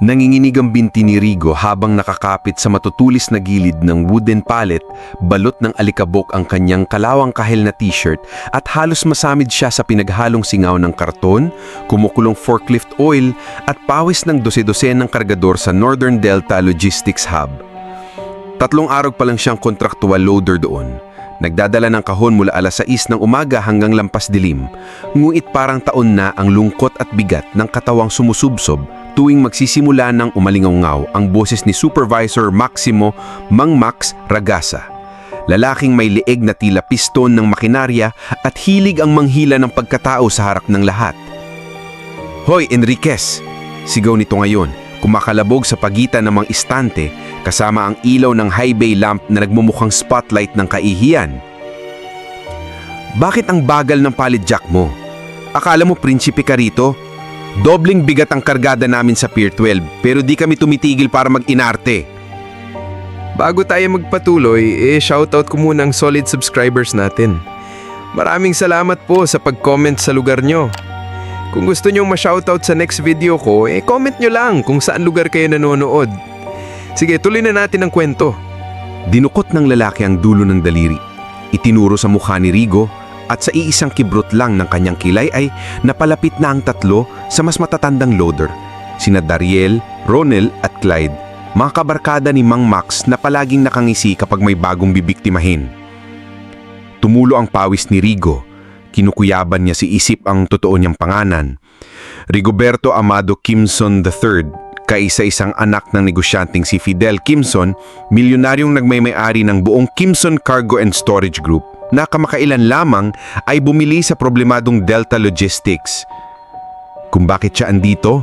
Nanginginig ang binti ni Rigo habang nakakapit sa matutulis na gilid ng wooden pallet, balot ng alikabok ang kanyang kalawang kahel na t-shirt at halos masamid siya sa pinaghalong singaw ng karton, kumukulong forklift oil at pawis ng dose-dose ng kargador sa Northern Delta Logistics Hub. Tatlong araw pa lang siyang kontraktual loader doon. Nagdadala ng kahon mula alas 6 ng umaga hanggang lampas dilim, ngunit parang taon na ang lungkot at bigat ng katawang sumusubsob tuwing magsisimula ng umalingaw ang boses ni Supervisor Maximo Mang Max Ragasa. Lalaking may leeg na tila piston ng makinarya at hilig ang manghila ng pagkatao sa harap ng lahat. Hoy Enriquez! Sigaw nito ngayon, kumakalabog sa pagitan ng mga istante kasama ang ilaw ng high bay lamp na nagmumukhang spotlight ng kaihiyan. Bakit ang bagal ng palid jack mo? Akala mo prinsipe ka rito? Dobling bigat ang kargada namin sa Pier 12 pero di kami tumitigil para mag-inarte. Bago tayo magpatuloy, eh shoutout ko muna ang solid subscribers natin. Maraming salamat po sa pag-comment sa lugar nyo. Kung gusto nyong ma-shoutout sa next video ko, eh comment nyo lang kung saan lugar kayo nanonood. Sige, tuloy na natin ang kwento. Dinukot ng lalaki ang dulo ng daliri. Itinuro sa mukha ni Rigo at sa iisang kibrot lang ng kanyang kilay ay napalapit na ang tatlo sa mas matatandang loader. Sina Dariel, Ronel at Clyde, mga kabarkada ni Mang Max na palaging nakangisi kapag may bagong bibiktimahin. Tumulo ang pawis ni Rigo. Kinukuyaban niya si isip ang totoo niyang panganan. Rigoberto Amado Kimson III, kaisa-isang anak ng negosyanteng si Fidel Kimson, milyonaryong nagmay-may-ari ng buong Kimson Cargo and Storage Group na kamakailan lamang ay bumili sa problemadong Delta Logistics. Kung bakit siya andito?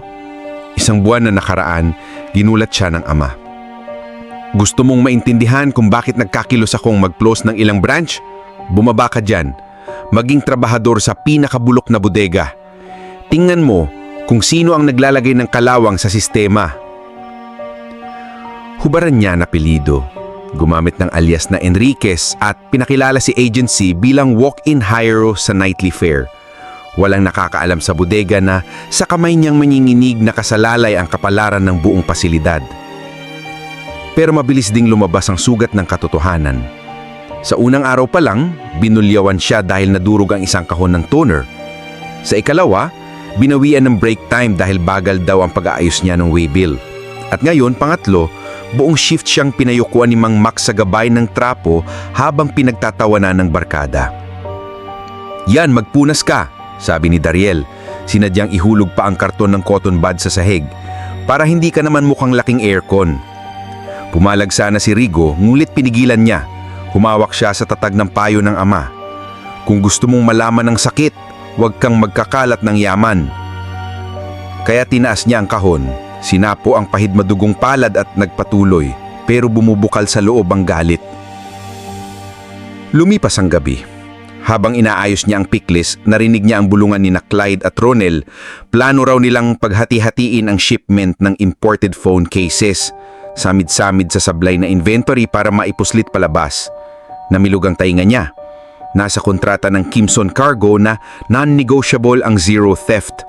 Isang buwan na nakaraan, ginulat siya ng ama. Gusto mong maintindihan kung bakit nagkakilos akong mag-close ng ilang branch? Bumaba ka dyan. Maging trabahador sa pinakabulok na bodega. Tingnan mo kung sino ang naglalagay ng kalawang sa sistema. Hubaran niya ang apelido. Gumamit ng alias na Enriquez at pinakilala si agency bilang walk-in hiro sa nightly fair. Walang nakakaalam sa bodega na sa kamay niyang manginginig na kasalalay ang kapalaran ng buong pasilidad. Pero mabilis ding lumabas ang sugat ng katotohanan. Sa unang araw pa lang, binulyawan siya dahil nadurog ang isang kahon ng toner. Sa ikalawa, binawian ng break time dahil bagal daw ang pag-aayos niya ng waybill. At ngayon, pangatlo, buong shift siyang pinayukuan ni Mang Max sa gabay ng trapo habang pinagtatawanan ng barkada. Yan, magpunas ka, sabi ni Dariel. Sinadyang ihulog pa ang karton ng cotton bud sa sahig para hindi ka naman mukhang laking aircon. Pumalag sana si Rigo, ngulit pinigilan niya. Humawak siya sa tatag ng payo ng ama. Kung gusto mong malaman ng sakit, huwag kang magkakalat ng yaman. Kaya tinaas niya ang kahon. Sinapo ang pahid madugong palad at nagpatuloy, pero bumubukal sa loob ang galit. Lumipas ang gabi. Habang inaayos niya ang pickles, narinig niya ang bulungan ni na Clyde at Ronel. Plano raw nilang paghati-hatiin ang shipment ng imported phone cases. Samid-samid sa sablay na inventory para maipuslit palabas. Namilog ang tainga niya. Nasa kontrata ng Kimson Cargo na non-negotiable ang zero theft.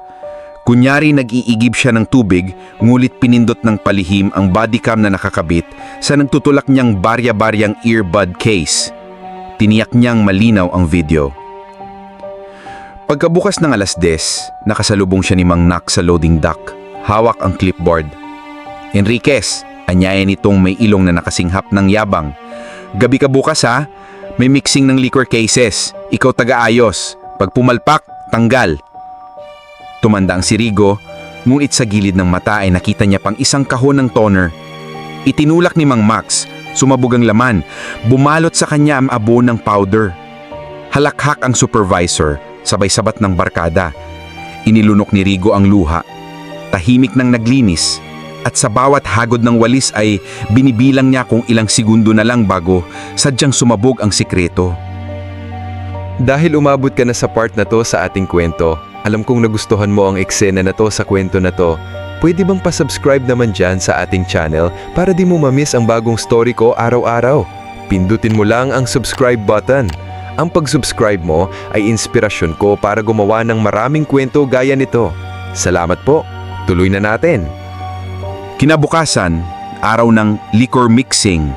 Kunyari nag-iigib siya ng tubig, ngulit pinindot ng palihim ang bodycam na nakakabit sa nagtutulak niyang barya-baryang earbud case. Tiniyak niyang malinaw ang video. Pagkabukas ng alas 10, nakasalubong siya ni Mang Nak sa loading dock. Hawak ang clipboard. Enriquez, anyaya nitong may ilong na nakasinghap ng yabang. Gabi ka bukas ha, may mixing ng liquor cases. Ikaw taga-ayos. Pag pumalpak, tanggal. Tumanda ang sirigo, ngunit sa gilid ng mata ay nakita niya pang isang kahon ng toner. Itinulak ni Mang Max, sumabog ang laman, bumalot sa kanya ang abo ng powder. Halakhak ang supervisor, sabay sabat ng barkada. Inilunok ni Rigo ang luha. Tahimik nang naglinis. At sa bawat hagod ng walis ay binibilang niya kung ilang segundo na lang bago sadyang sumabog ang sikreto. Dahil umabot ka na sa part na to sa ating kwento, alam kong nagustuhan mo ang eksena na to sa kwento na to, pwede bang pasubscribe naman dyan sa ating channel para di mo mamiss ang bagong story ko araw-araw? Pindutin mo lang ang subscribe button. Ang pag-subscribe mo ay inspirasyon ko para gumawa ng maraming kwento gaya nito. Salamat po. Tuloy na natin. Kinabukasan, araw ng liquor mixing.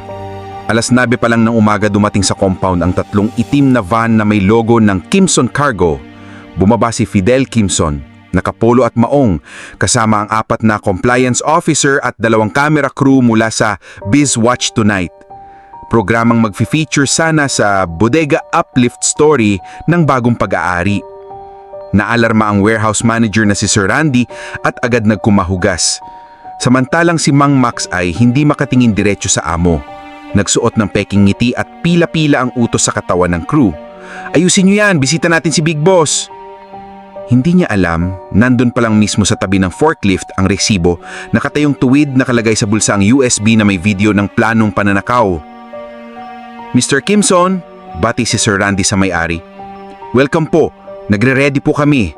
Alas 9 pa lang ng umaga dumating sa compound ang tatlong itim na van na may logo ng Kimson Cargo. Bumaba si Fidel Kimson, nakapolo at maong, kasama ang apat na compliance officer at dalawang camera crew mula sa Biz Watch Tonight. Programang magfi-feature sana sa Bodega Uplift Story ng bagong pag-aari. Naalarma ang warehouse manager na si Sir Randy at agad nagkumahugas. Samantalang si Mang Max ay hindi makatingin diretso sa amo. Nagsuot ng peking ngiti at pila-pila ang utos sa katawan ng crew. Ayusin niyo yan, bisita natin si Big Boss. Hindi niya alam, nandun pa lang mismo sa tabi ng forklift ang resibo, nakatayong tuwid nakalagay sa bulsa ang USB na may video ng planong pananakaw. Mr. Kimson, bati si Sir Randy sa may-ari. Welcome po, nagre-ready po kami.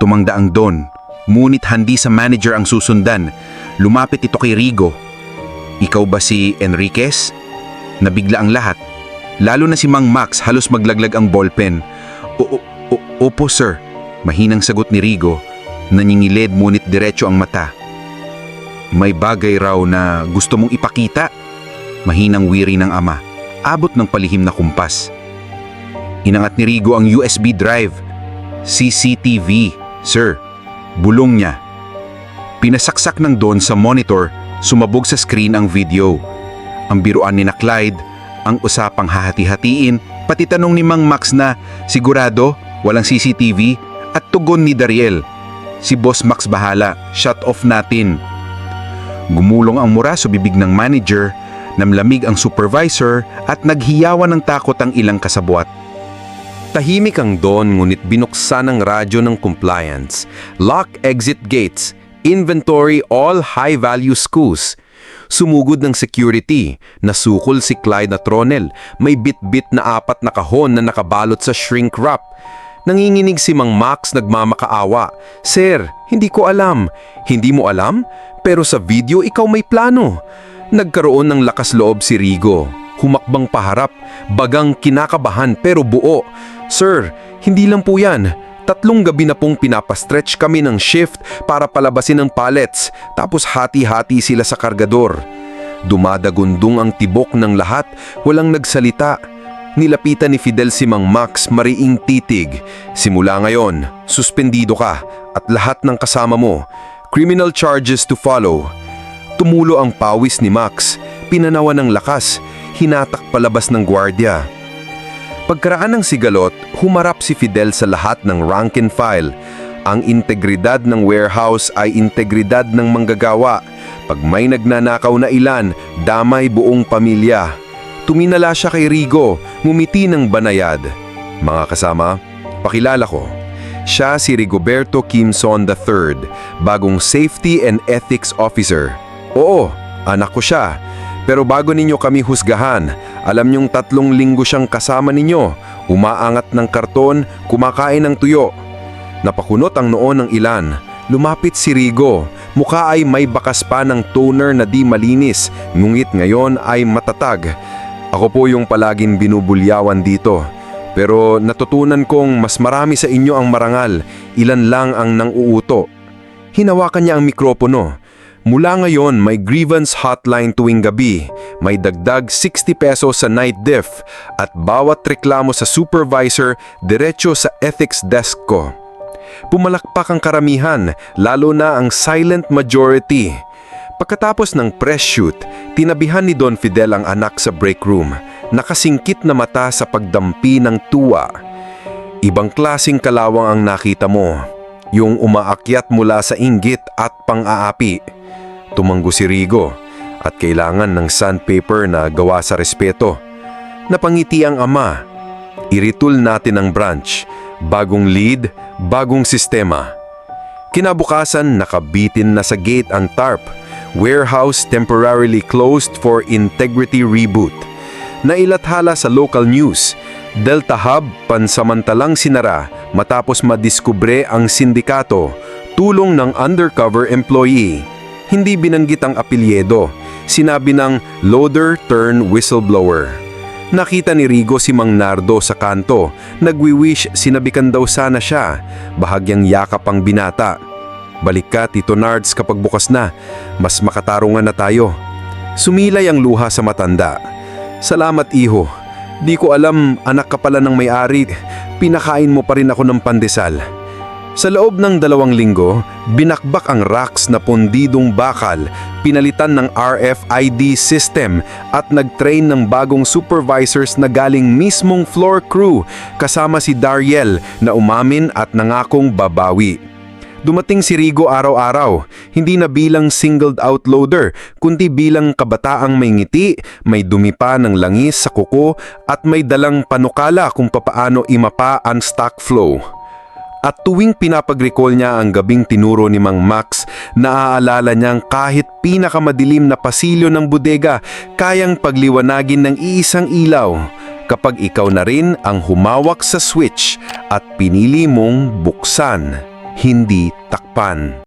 Tumangda ang Don, ngunit handi sa manager ang susundan. Lumapit ito kay Rigo. Ikaw ba si Enriquez? Nabigla ang lahat. Lalo na si Mang Max halos maglaglag ang ballpen. Opo sir, mahinang sagot ni Rigo. Nanyingilid ngunit diretso ang mata. May bagay raw na gusto mong ipakita? Mahinang wiri ng ama. Abot ng palihim na kumpas. Inangat ni Rigo ang USB drive. CCTV, sir. Bulong niya. Pinasaksak ng Don sa monitor, sumabog sa screen ang video. Ang biruan ni na Clyde, ang usapang hahati-hatiin, pati tanong ni Mang Max na sigurado walang CCTV at tugon ni Dariel. Si Boss Max bahala, shut off natin. Gumulong ang mura sa bibig ng manager, namlamig ang supervisor at naghiyawan ng takot ang ilang kasabwat. Tahimik ang Don ngunit binuksan ang radyo ng compliance. Lock exit gates. Inventory all high-value SKUs. Sumugod ng security. Nasukol si Clyde na Tronel. May bit-bit na apat na kahon na nakabalot sa shrink wrap. Nanginginig si Mang Max nagmamakaawa. Sir, hindi ko alam. Hindi mo alam? Pero sa video ikaw may plano. Nagkaroon ng lakas loob si Rigo. Humakbang paharap, bagang kinakabahan pero buo. Sir, hindi lang po yan. Tatlong gabi na pong pinapastretch kami ng shift para palabasin ang pallets tapos hati-hati sila sa kargador. Dumadagundong ang tibok ng lahat, walang nagsalita. Nilapitan ni Fidel si Mang Max mariing titig. Simula ngayon, suspendido ka at lahat ng kasama mo. Criminal charges to follow. Tumulo ang pawis ni Max, pinanawan ng lakas, hinatak palabas ng gwardya. Pagkaraan ng sigalot, humarap si Fidel sa lahat ng rank and file. Ang integridad ng warehouse ay integridad ng manggagawa. Pag may nagnanakaw na ilan, damay buong pamilya. Tuminala siya kay Rigo, ngumiti ng banayad. Mga kasama, pakilala ko. Siya si Rigoberto Kimson III, bagong Safety and Ethics Officer. Oo, anak ko siya. Pero bago ninyo kami husgahan, alam niyong tatlong linggo siyang kasama ninyo, umaangat ng karton, kumakain ng tuyo. Napakunot ang noon ng ilan. Lumapit si Rigo. Mukha ay may bakas pa ng toner na di malinis, ngungit ngayon ay matatag. Ako po yung palaging binubulyawan dito. Pero natutunan kong mas marami sa inyo ang marangal, ilan lang ang nang uuto. Hinawakan niya ang mikropono. Mula ngayon, may grievance hotline tuwing gabi, may dagdag 60 pesos sa night diff, at bawat reklamo sa supervisor diretso sa ethics desk ko. Pumalakpak ang karamihan, lalo na ang silent majority. Pagkatapos ng press shoot, tinabihan ni Don Fidel ang anak sa break room, nakasingkit na mata sa pagdampi ng tuwa. Ibang klasing kalawang ang nakita mo, yung umaakyat mula sa inggit at pang-aapi. Tumanggo si Rigo at kailangan ng sandpaper na gawa sa respeto. Napangiti ang ama. Iritul natin ang branch. Bagong lead, bagong sistema. Kinabukasan, nakabitin na sa gate ang tarp. Warehouse temporarily closed for integrity reboot. Nailathala sa local news. Delta Hub pansamantalang sinara matapos madiskubre ang sindikato, tulong ng undercover employee. Hindi binanggit ang apelyedo, sinabi ng loader turn whistleblower. Nakita ni Rigo si Mang Nardo sa kanto, nagwi-wish sinabikan daw sana siya, bahagyang yakap ang binata. Balik ka, Tito Nards, kapag bukas na. Mas makatarungan na tayo. Sumilay ang luha sa matanda. Salamat, iho. Di ko alam, anak ka pala ng may-ari. Pinakain mo pa rin ako ng pandesal. Sa loob ng dalawang linggo, binakbak ang racks na pundidong bakal, pinalitan ng RFID system at nag-train ng bagong supervisors na galing mismong floor crew kasama si Dariel na umamin at nangakong babawi. Dumating si Rigo araw-araw, hindi na bilang singled out kundi bilang kabataang may ngiti, may dumi pa ng langis sa kuko at may dalang panukala kung papaano imapa ang stock flow. At tuwing pinapag-recall niya ang gabing tinuro ni Mang Max, naaalala niyang kahit pinakamadilim na pasilyo ng bodega, kayang pagliwanagin ng iisang ilaw kapag ikaw na rin ang humawak sa switch at pinili mong buksan, hindi takpan.